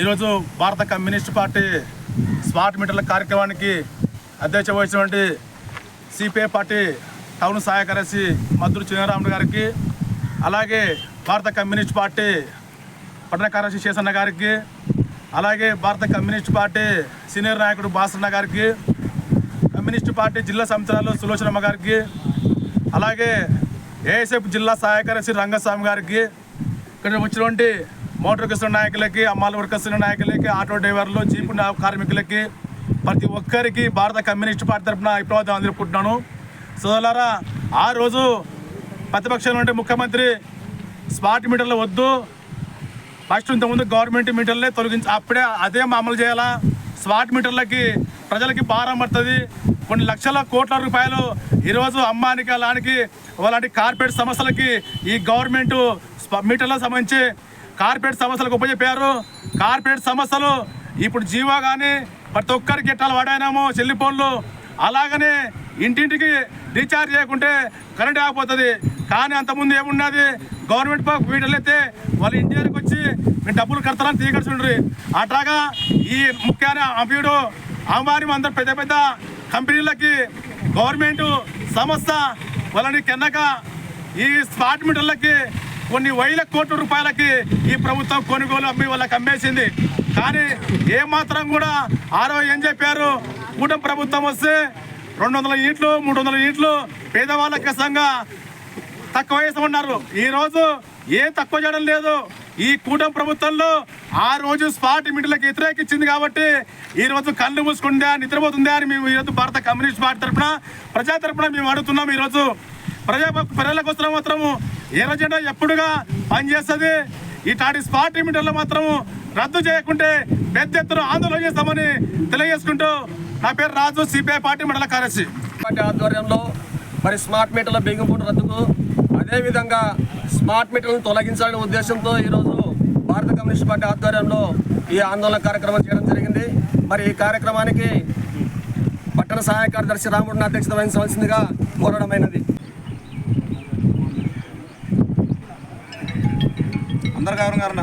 ఈరోజు భారత communist party smart మీటర్ల కార్యక్రమానికి అధ్యక్ష వహించినటువంటి సిపిఐ పార్టీ టౌన్ సహాయ కార్యదర్శి మధురు చినరాముడు గారికి అలాగే భారత కమ్యూనిస్ట్ పార్టీ పట్టణ కార్యదర్శి శేషన్న గారికి అలాగే భారత కమ్యూనిస్ట్ పార్టీ సీనియర్ నాయకుడు బాసన్న గారికి కమ్యూనిస్ట్ పార్టీ జిల్లా సంవత్సరాలు సులోచనమ్మ గారికి అలాగే ఏఎస్ఎఫ్ జిల్లా సహాయ కార్యదర్శి రంగస్వామి గారికి ఇక్కడ వచ్చినటువంటి మోటార్ కృష్ణ నాయకులకి అమ్మాల వర్కర్స్ నాయకులకి ఆటో డ్రైవర్లు జీపు కార్మికులకి ప్రతి ఒక్కరికి భారత కమ్యూనిస్ట్ పార్టీ తరఫున విప్లవాదం అందుకుంటున్నాను సోదరులారా ఆ రోజు ప్రతిపక్షం నుండి ముఖ్యమంత్రి స్మార్ట్ మీటర్లు వద్దు. ఫస్ట్ ఇంతకుముందు గవర్నమెంట్ మీటర్లే తొలగించి అప్పుడే అదే అమలు చేయాలా? స్మార్ట్ మీటర్లకి ప్రజలకి భారం పడుతుంది. కొన్ని లక్షల కోట్ల రూపాయలు ఈరోజు అమ్మానికి అలాంటి అలాంటి కార్పొరేట్ సంస్థలకి ఈ గవర్నమెంట్ మీటర్లకు సంబంధించి కార్పొరేట్ సంస్థలకు ఉపయోగపారు కార్పొరేట్ సంస్థలు ఇప్పుడు జీవో కానీ ప్రతి ఒక్కరికి ఎట్టాలు వాడాయినాము సెల్ ఫోన్లు. అలాగనే ఇంటింటికి రీఛార్జ్ చేయకుంటే కరెంట్ ఆగిపోతుంది. కానీ అంతకుముందు ఏమున్నది? గవర్నమెంట్ పా- అయితే వాళ్ళ ఇండియాకి వచ్చి మేము డబ్బులు కడతారని తీయగలుచుండ్రి అట్లాగా ఈ ముఖ్యమైన అమ్ముడు అమ్మారి అందరు పెద్ద పెద్ద కంపెనీలకి గవర్నమెంట్ సంస్థ వాళ్ళని కెన్నక ఈ స్మార్ట్ మీటర్లకి కొన్ని వేల కోట్ల రూపాయలకి ఈ ప్రభుత్వం కొనుగోలు అమ్మి వాళ్ళకి అమ్మేసింది. కానీ ఏమాత్రం కూడా ఆరో ఏం చెప్పారు కూటమి ప్రభుత్వం వస్తే రెండు వందల ఈట్లు మూడు వందల ఈట్లు పేదవాళ్ళ కష్టంగా తక్కువ వయసు ఉన్నారు. ఈరోజు ఏం తక్కువ చేయడం లేదు. ఈ కూటమి ప్రభుత్వంలో ఆ రోజు స్పాట్ మీటర్లకు వ్యతిరేకించింది కాబట్టి ఈ రోజు కళ్ళు మూసుకుందా నిద్రపోతుందా అని మేము ఈరోజు భారత కమ్యూనిస్ట్ పార్టీ తరఫున ప్రజా తరఫున మేము అడుగుతున్నాం. ఈరోజు ప్రజా ప్రజల కోసం మాత్రము ఎర్ర ఎప్పుడుగా పనిచేస్తుంది? ఇట్లాంటి స్పాట్ లిమిటర్లు మాత్రము రద్దు చేయకుంటే పెద్ద ఎత్తున ఆందోళన చేస్తామని తెలియజేసుకుంటూ నా పేరు రాజు సిపిఐ పార్టీ మండల కార్యదర్శి. పార్టీ ఆధ్వర్యంలో మరి స్మార్ట్ మీటర్ల బిగింపుడు రద్దుకు అదేవిధంగా స్మార్ట్ మీటర్లను తొలగించాలనే ఉద్దేశంతో ఈరోజు భారత కమ్యూనిస్ట్ పార్టీ ఆధ్వర్యంలో ఈ ఆందోళన కార్యక్రమం చేయడం జరిగింది. మరి ఈ కార్యక్రమానికి పట్టణ సహాయ కార్యదర్శి రాముడిని అధ్యక్షత వహించవలసిందిగా కోరడమైనది. అందరు గౌరవం గారు